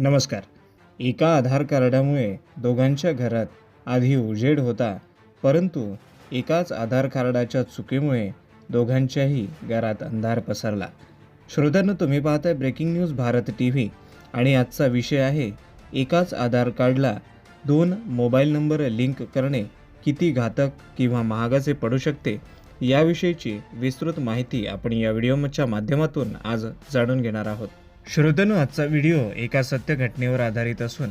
नमस्कार. एका आधार कार्डामुळे दोघांच्या घरात आधी उजेड होता परंतु एकाच आधार कार्डाच्या चुकीमुळे दोघांच्याही घरात अंधार पसरला. श्रोत्यांनो तुम्ही पाहताय breaking news Bharat T V आणि आजचा विषय आहे एकाच आधार कार्डला दोन मोबाईल नंबर लिंक करणे किती घातक किंवा महागाचे पडू शकते याविषयीची विस्तृत माहिती आपण या व्हिडिओच्या माध्यमातून आज जाणून घेणार आहोत. श्रोत्यानो आजचा व्हिडिओ एका सत्य घटनेवर आधारित असून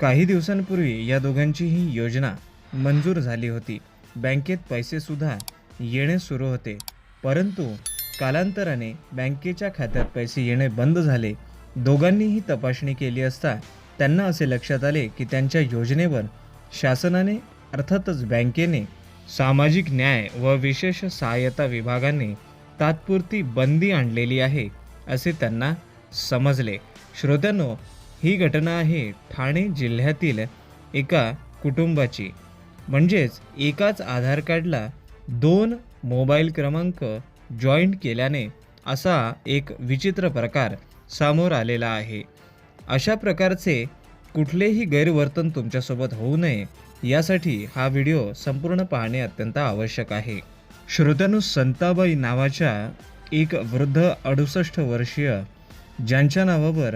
काही दिवसांपूर्वी या दोघांची ही योजना मंजूर झाली होती. बँकेत पैसेसुद्धा येणे सुरू होते. परंतु कालांतराने बँकेच्या खात्यात पैसे येणे बंद झाले. दोघांनीही तपासणी केली असता त्यांना असे लक्षात आले की त्यांच्या योजनेवर शासनाने अर्थातच बँकेने सामाजिक न्याय व विशेष सहाय्यता विभागाने तात्पुरती बंदी आणलेली आहे असे त्यांना समजले. श्रोत्यांनो ही घटना आहे ठाणे जिल्ह्यातील एका कुटुंबाची. म्हणजेच एकाच आधार कार्डला दोन मोबाईल क्रमांक जॉईंट केल्याने असा एक विचित्र प्रकार समोर आलेला आहे. अशा प्रकारचे कुठलेही गैरवर्तन तुमच्यासोबत होऊ नये यासाठी हा व्हिडिओ संपूर्ण पाहणे अत्यंत आवश्यक आहे. श्रोत्यानु संताबाई नावाच्या एक वृद्ध अडुसष्ट वर्षीय ज्यांच्या नावावर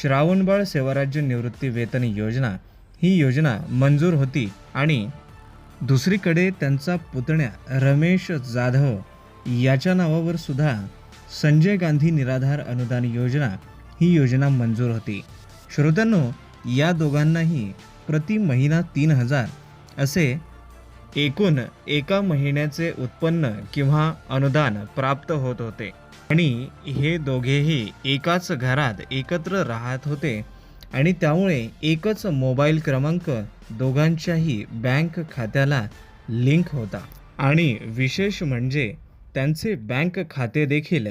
श्रावणबाळ सेवाराज्य निवृत्ती वेतन योजना ही योजना मंजूर होती आणि दुसरीकडे त्यांचा पुतण्या रमेश जाधव याच्या नावावर सुद्धा संजय गांधी निराधार अनुदान योजना ही योजना मंजूर होती. श्रोत्यांनो या दोघांनाही प्रति महिना तीन हजार असे एकूण एका महिन्याचे उत्पन्न किंवा अनुदान प्राप्त होत होते. आणि हे दोघेही एकाच घरात एकत्र राहत होते. आणि त्यामुळे एकच मोबाईल क्रमांक दोघांच्याही बँक खात्याला लिंक होता. आणि विशेष म्हणजे त्यांचे बँक खाते देखील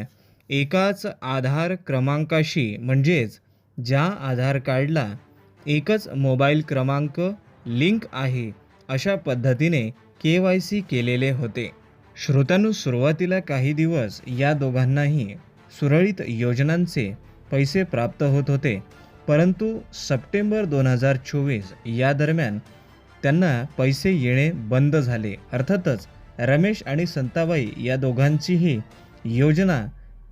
एकाच आधार क्रमांकाशी म्हणजेच ज्या आधार कार्डला एकच मोबाईल क्रमांक लिंक आहे अशा पद्धतीने के वाय सी केलेले होते. श्रोत्यांनो सुरुवातीला काही दिवस या दोघांनाही सुरळीत योजनांचे पैसे प्राप्त होत होते. परंतु सप्टेंबर दोन हजार चोवीस या दरम्यान त्यांना पैसे येणे बंद झाले. अर्थातच रमेश आणि संताबाई या दोघांचीही योजना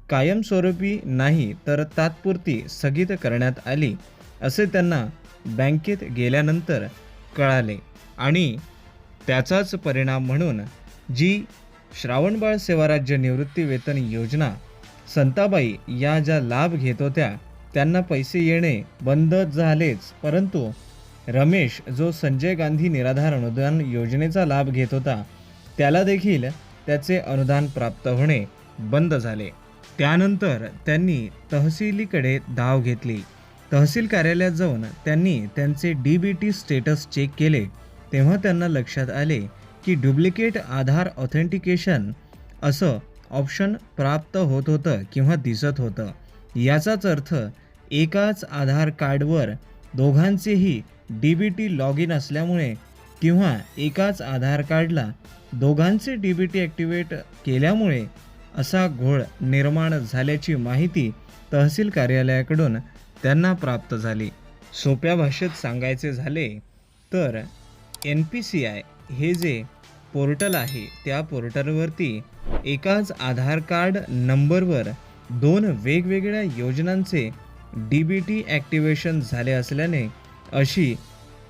कायमस्वरूपी नाही तर तात्पुरती स्थगित करण्यात आली असे त्यांना बँकेत गेल्यानंतर कळाले. आणि त्याचाच परिणाम म्हणून जी श्रावणबाळ सेवाराज्य निवृत्ती वेतन योजना. संताबाई या ज्या लाभ घेत होत्या त्यांना पैसे येणे बंद झालेच. परंतु रमेश जो संजय गांधी निराधार अनुदान योजनेचा लाभ घेत होता त्याला देखील त्याचे अनुदान प्राप्त होणे बंद झाले. त्यानंतर त्यांनी तहसीलीकडे धाव घेतली. तहसील कार्यालयात जाऊन त्यांनी त्यांचे D B T status check केले. तेव्हा त्यांना लक्षात आले की डुप्लिकेट आधार ऑथेंटिकेशन असं ऑप्शन प्राप्त होत होतं किंवा दिसत होतं. याचाच अर्थ एकाच आधार कार्डवर दोघांचेही D B T log in असल्यामुळे किंवा एकाच आधार कार्डला दोघांचे डी बी टी ॲक्टिवेट केल्यामुळे असा घोळ निर्माण झाल्याची माहिती तहसील कार्यालयाकडून त्यांना प्राप्त झाली. सोप्या भाषेत सांगायचे झाले तर एन पी सी आय हे जे पोर्टल आहे त्या पोर्टलवरती एकाच आधार कार्ड नंबरवर दोन वेगवेगळ्या योजनांचे डी बी टी ॲक्टिवेशन झाले असल्याने अशी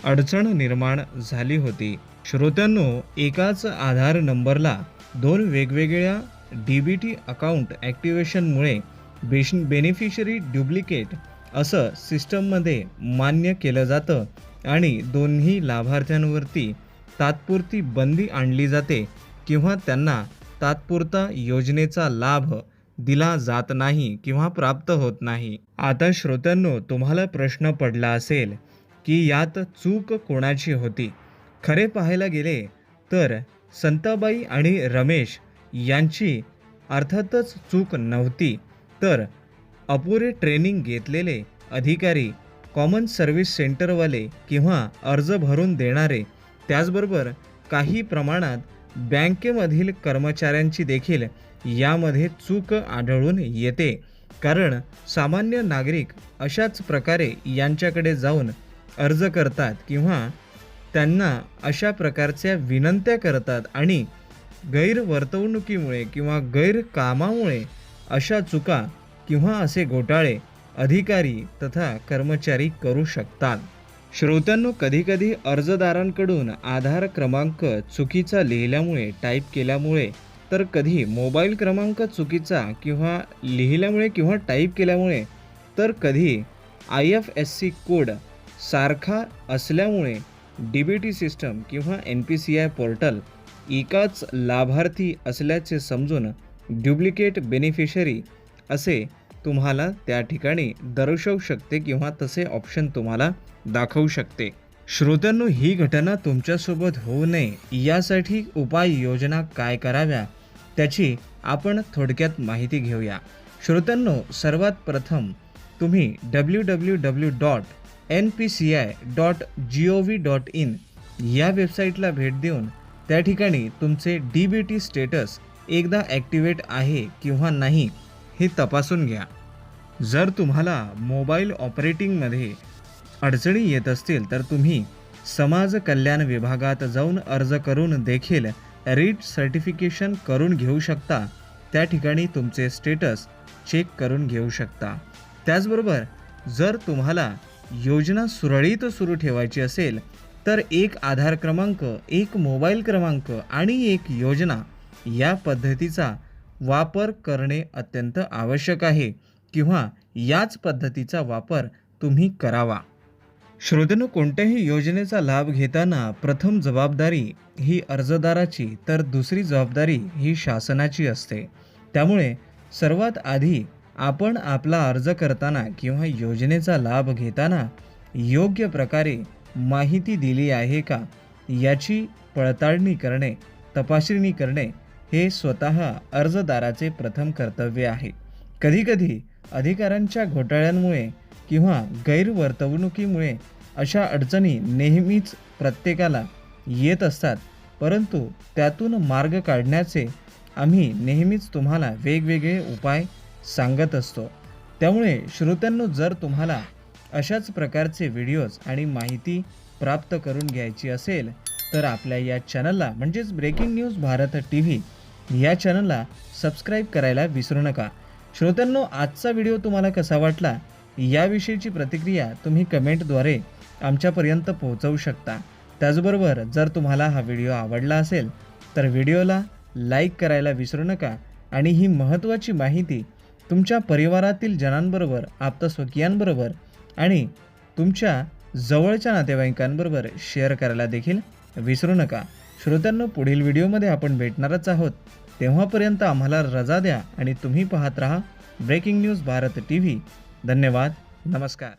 अडचण निर्माण झाली होती. श्रोत्यांनो एकाच आधार नंबरला दोन वेगवेगळ्या डी बी टी अकाउंट ॲक्टिवेशनमुळे बेश बेनिफिशरी डुप्लिकेट असं सिस्टममध्ये मान्य केलं जातं आणि दोन्ही लाभार्थ्यांवरती तात्पुरती बंदी आणली जाते किंवा त्यांना तात्पुरता योजनेचा लाभ दिला जात नाही किंवा प्राप्त होत नाही. आता श्रोत्यांनो तुम्हाला प्रश्न पडला असेल की यात चूक कोणाची होती? खरे पाहायला गेले तर संताबाई आणि रमेश यांची अर्थातच चूक नव्हती. तर अपुरे ट्रेनिंग घेतलेले अधिकारी कॉमन सर्व्हिस सेंटरवाले किंवा अर्ज भरून देणारे त्याचबरोबर काही प्रमाणात बँकेमधील कर्मचाऱ्यांची देखील यामध्ये चूक आढळून येते. कारण सामान्य नागरिक अशाच प्रकारे यांच्याकडे जाऊन अर्ज करतात किंवा त्यांना अशा प्रकारच्या विनंत्या करतात आणि गैरवर्तवणुकीमुळे किंवा गैरकामामुळे अशा चुका किंवा असे घोटाळे अधिकारी तथा कर्मचारी करू शकतात. श्रोत्यांनो कधीकधी अर्जदारांकडून आधार क्रमांक चुकीचा लिहिल्यामुळे टाईप केल्यामुळे तर कधी मोबाईल क्रमांक चुकीचा किंवा लिहिल्यामुळे किंवा टाईप केल्यामुळे तर कधी I F S C code सारखा असल्यामुळे डी बी टी सिस्टम किंवा N P C I portal एकाच लाभार्थी असल्याचे समजून ड्युप्लिकेट बेनिफिशरी असे तुम्हाला त्या ठिकाणी दर्शवू शकते किंवा तसे ऑप्शन तुम्हाला दाखवू शकते. श्रोत्यांनो ही घटना तुमच्यासोबत होऊ नये. यासाठी उपाययोजना काय कराव्या त्याची आपण थोडक्यात माहिती घेऊया. श्रोत्यांनो सर्वात प्रथम तुम्ही W W W dot N P C I dot G O V dot in या वेबसाईटला भेट देऊन त्या ठिकाणी तुमचे डी बी टी स्टेटस एकदा ॲक्टिवेट आहे किंवा नाही हे तपासून घ्या. जर तुम्हाला मोबाईल ऑपरेटिंगमध्ये अडचणी येत असतील तर तुम्ही समाज कल्याण विभागात जाऊन अर्ज करून देखील रीट सर्टिफिकेशन करून घेऊ शकता. त्या ठिकाणी तुमचे स्टेटस चेक करून घेऊ शकता. त्याचबरोबर जर तुम्हाला योजना सुरळीत सुरू ठेवायची असेल तर एक आधार क्रमांक एक मोबाईल क्रमांक आणि एक योजना या पद्धतीचा वापर करणे अत्यंत आवश्यक आहे किंवा याच पद्धतीचा वापर तुम्ही करावा. श्रोत्यानं कोणत्याही योजनेचा लाभ घेताना प्रथम जबाबदारी ही अर्जदाराची तर दुसरी जबाबदारी ही शासनाची असते. त्यामुळे सर्वात आधी आपण आपला अर्ज करताना किंवा योजनेचा लाभ घेताना योग्य प्रकारे माहिती दिली आहे का याची पडताळणी करणे तपासणी करणे हे स्वतः अर्जदाराचे प्रथम कर्तव्य आहे. कधीकधी अधिकारांच्या घोटाळ्यांमुळे किंवा गैरवर्तवणुकीमुळे अशा अडचणी नेहमीच प्रत्येकाला येत असतात परंतु त्यातून मार्ग काढण्याचे आम्ही नेहमीच तुम्हाला वेगवेगळे उपाय सांगत असतो. त्यामुळे श्रोत्यांनो जर तुम्हाला अशाच प्रकारचे व्हिडिओज आणि माहिती प्राप्त करून घ्यायची असेल तर आपल्या या चॅनलला म्हणजेच breaking news Bharat T V या चॅनलला सबस्क्राईब करायला विसरू नका. श्रोत्यांनो आजचा व्हिडिओ तुम्हाला कसा वाटला? याविषयीची प्रतिक्रिया तुम्ही कमेंटद्वारे आमच्यापर्यंत पोहोचवू शकता. त्याचबरोबर जर तुम्हाला हा व्हिडिओ आवडला असेल तर व्हिडिओला लाईक करायला विसरू नका आणि ही महत्त्वाची माहिती तुमच्या परिवारातील जणांबरोबर आप्तस्वकीयांबरोबर आणि तुमच्या जवळच्या नातेवाईकांबरोबर शेअर करायला देखील विसरू नका. श्रोत्यांना पुढील व्हिडिओमध्ये आपण भेटणारच आहोत. तेव्हापर्यंत आम्हाला रजा द्या आणि तुम्ही पाहत राहा breaking news Bharat T V धन्यवाद. नमस्कार.